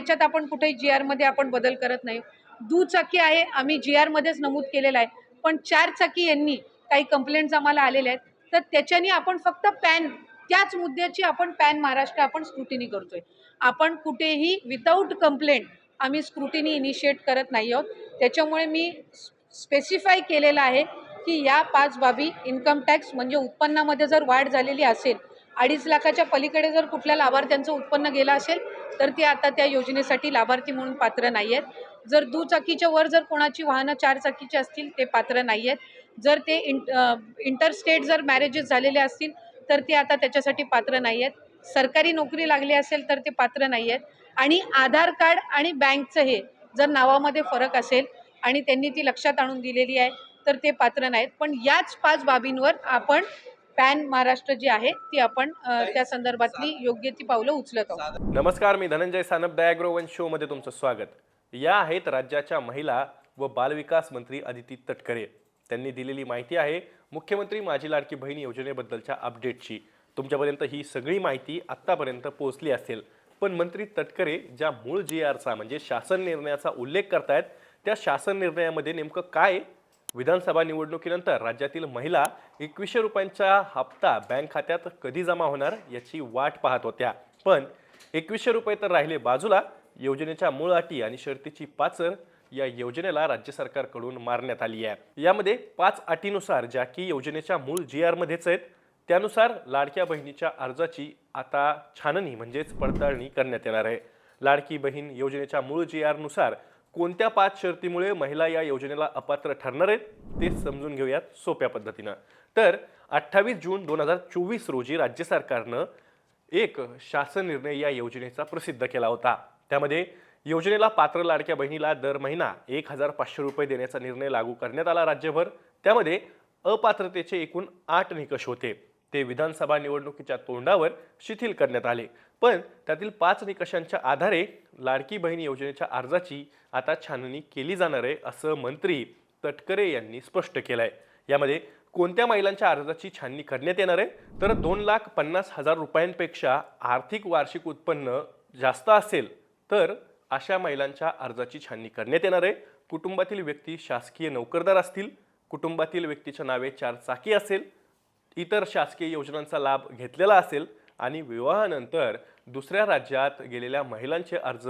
त्याच्यात आपण कुठेही जी आरमध्ये आपण बदल करत नाही. दुचाकी आहे आम्ही जी आरमध्येच नमूद केलेलं आहे. पण चार चाकी यांनी काही कंप्लेंट्स आम्हाला आलेल्या आहेत. तर त्याच्याने आपण फक्त पॅन त्याच मुद्द्याची आपण पॅन महाराष्ट्र आपण स्क्रुटिनी करतोय. आपण कुठेही विदाऊट कंप्लेंट आम्ही स्क्रुटिनी इनिशिएट करत नाही आहोत. त्याच्यामुळे मी स्पेसिफाय केलेलं आहे की या पाच बाबी इन्कम टॅक्स म्हणजे उत्पन्नामध्ये जर वाढ झालेली असेल अडीच लाखाच्या पलीकडे जर कुठल्या लाभार्थ्यांचं उत्पन्न गेलं असेल तर ते आता त्या योजनेसाठी लाभार्थी म्हणून पात्र नाही आहेत. जर दुचाकीच्या वर जर कोणाची वाहनं चारचाकीची असतील ते पात्र नाही आहेत. जर ते इंट इंटरस्टेट जर मॅरेजेस झालेले असतील तर ते आता त्याच्यासाठी पात्र नाही आहेत. सरकारी नोकरी लागली असेल तर ते पात्र नाही आहेत. आणि आधार कार्ड आणि बँकचं हे जर नावामध्ये फरक असेल आणि त्यांनी ती लक्षात आणून दिलेली आहे तर ते पात्र नाहीत. पण याच पाच बाबींवर आपण पॅन महाराष्ट्र जी आहे ती आपण त्या संदर्भातली योग्य ती पावलं उचलत आहोत. नमस्कार मी धनंजय सानप वन शो मध्ये तुमचं स्वागत. या आहेत राज्याच्या महिला व बालविकास मंत्री अदिती तटकरे. त्यांनी दिलेली माहिती आहे मुख्यमंत्री माझी लाडकी बहीण योजनेबद्दलच्या अपडेटची तुमच्यापर्यंत ही सगळी माहिती आत्तापर्यंत पोहोचली असेल. पण मंत्री तटकरे ज्या मूळ जी आरचा म्हणजे शासन निर्णयाचा उल्लेख करतायत त्या शासन निर्णयामध्ये नेमकं काय? विधानसभा निवडणुकीनंतर राज्यातील महिला एकवीसशे रुपयांचा हप्ता बँक खात्यात कधी जमा होणार याची वाट पाहत होत्या. पण एकवीसशे रुपये तर राहिले बाजूला. योजनेच्या मूळ अटी आणि शर्तीची पाचर या योजनेला राज्य सरकारकडून मारण्यात आली आहे. यामध्ये पाच अटीनुसार ज्या की योजनेच्या मूळ जी आरमध्येच आहेत त्यानुसार लाडक्या बहिणीच्या अर्जाची आता छाननी म्हणजेच पडताळणी करण्यात येणार आहे. लाडकी बहीण योजनेच्या मूळ जी आरनुसार कोणत्या पाच शर्तीमुळे महिला या योजनेला अपात्र ठरणार आहेत ते समजून घेऊयात सोप्या पद्धतीनं. तर अठ्ठावीस जून दोन हजार चोवीस रोजी राज्य सरकारनं एक शासन निर्णय या योजनेचा प्रसिद्ध केला होता. त्यामध्ये योजनेला पात्र लाडक्या बहिणीला दर महिना एक हजार पाचशे रुपये देण्याचा निर्णय लागू करण्यात आला राज्यभर. त्यामध्ये अपात्रतेचे एकूण आठ निकष होते. ते विधानसभा निवडणुकीच्या तोंडावर शिथिल करण्यात आले. पण त्यातील पाच निकषांच्या आधारे लाडकी बहीण योजनेच्या अर्जाची आता छाननी केली जाणार आहे असं मंत्री तटकरे यांनी स्पष्ट केलं आहे यामध्ये कोणत्या महिलांच्या अर्जाची छाननी करण्यात येणार आहे? तर दोन लाख पन्नास हजार रुपयांपेक्षा आर्थिक वार्षिक उत्पन्न जास्त असेल तर अशा महिलांच्या अर्जाची छाननी करण्यात येणार आहे. कुटुंबातील व्यक्ती शासकीय नोकरदार असतील कुटुंबातील व्यक्तीच्या नावे चार चाकी असेल इतर शासकीय योजनांचा लाभ घेतलेला असेल आणि विवाहानंतर दुसऱ्या राज्यात गेलेल्या महिलांचे अर्ज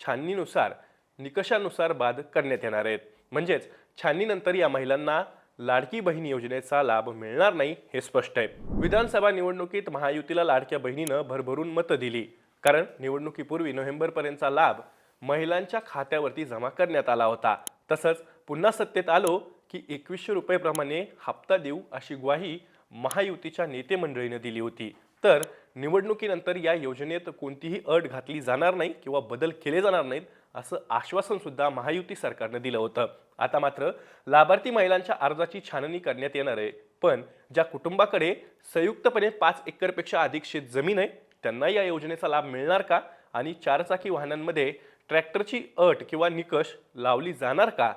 छाननीनुसार निकषानुसार बाद करण्यात येणार आहेत. म्हणजेच छाननीनंतर या महिलांना लाडकी बहीण योजनेचा लाभ मिळणार नाही हे स्पष्ट आहे. विधानसभा निवडणुकीत महायुतीला लाडक्या बहिणीनं भरभरून मतं दिली. कारण निवडणुकीपूर्वी नोव्हेंबरपर्यंतचा लाभ महिलांच्या खात्यावरती जमा करण्यात आला होता. तसंच पुन्हा सत्तेत आलो की एकवीसशे रुपयेप्रमाणे हप्ता देऊ अशी ग्वाही महायुतीच्या नेते मंडळीनं दिली होती. तर निवडणुकीनंतर या योजनेत कोणतीही अट घातली जाणार नाही किंवा बदल केले जाणार नाहीत असं आश्वासनसुद्धा महायुती सरकारनं दिलं होतं. आता मात्र लाभार्थी महिलांच्या अर्जाची छाननी करण्यात येणार आहे. पण ज्या कुटुंबाकडे संयुक्तपणे पाच एकरपेक्षा अधिक शेत जमीन आहे त्यांना या योजनेचा लाभ मिळणार का? आणि चारचाकी वाहनांमध्ये ट्रॅक्टरची अट किंवा निकष लावली जाणार का?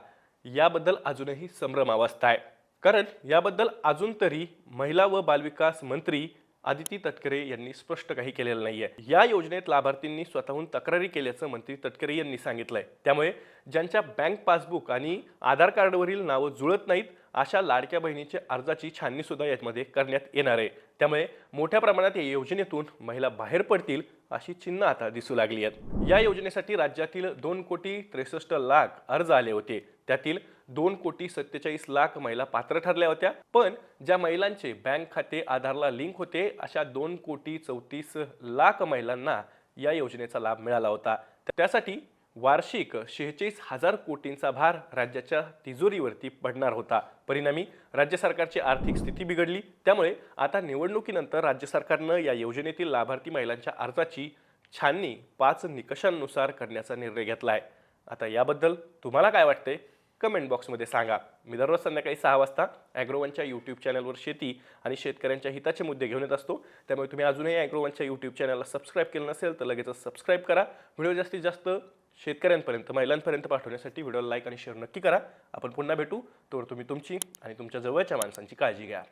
याबद्दल अजूनही संभ्रमावस्था आहे. कारण याबद्दल अजून तरी महिला व बालविकास मंत्री आदिती तटकरे यांनी स्पष्ट काही केलेलं नाहीये. या योजनेत लाभार्थींनी स्वतःहून तक्रारी केल्याचं मंत्री तटकरे यांनी सांगितलंय. त्यामुळे ज्यांच्या बँक पासबुक आणि आधार कार्डवरील नावं जुळत नाहीत अशा लाडक्या बहिणीच्या अर्जाची छाननी सुद्धा यामध्ये करण्यात येणार आहे. त्यामुळे मोठ्या प्रमाणात या योजनेतून महिला बाहेर पडतील अशी चिन्ह आता दिसू लागली आहेत. या योजनेसाठी राज्यातील दोन कोटी त्रेसष्ट लाख अर्ज आले होते. त्यातील दोन कोटी सत्तेचाळीस लाख महिला पात्र ठरल्या होत्या. पण ज्या महिलांचे बँक खाते आधारला लिंक होते अशा दोन कोटी चौतीस लाख महिलांना या योजनेचा लाभ मिळाला होता. त्यासाठी वार्षिक शेहेचाळीस हजार कोटींचा भार राज्याच्या तिजोरीवरती पडणार होता. परिणामी राज्य सरकारची आर्थिक स्थिती बिघडली. त्यामुळे आता निवडणुकीनंतर राज्य सरकारनं या योजनेतील लाभार्थी महिलांच्या अर्जाची छाननी पाच निकषांनुसार करण्याचा निर्णय घेतला आहे आता याबद्दल तुम्हाला काय वाटते कमेंट बॉक्समध्ये सांगा. मी दररोज संध्याकाळी सहा वाजता ॲग्रोवनच्या यूट्यूब चॅनलवर शेती आणि शेतकऱ्यांच्या हिताचे मुद्दे घेऊन येत असतो. त्यामुळे तुम्ही अजूनही ॲग्रोवनच्या यूट्यूब चॅनलला सबस्क्राईब केलं नसेल तर लगेचच सबस्क्राईब करा. व्हिडिओ जास्तीत जास्त शेतकऱ्यांपर्यंत महिलांपर्यंत पाठवण्यासाठी व्हिडिओला लाईक आणि शेअर नक्की करा. आपण पुन्हा भेटू. तोवर तुम्ही तुमची आणि तुमच्या जवळच्या माणसांची काळजी घ्या.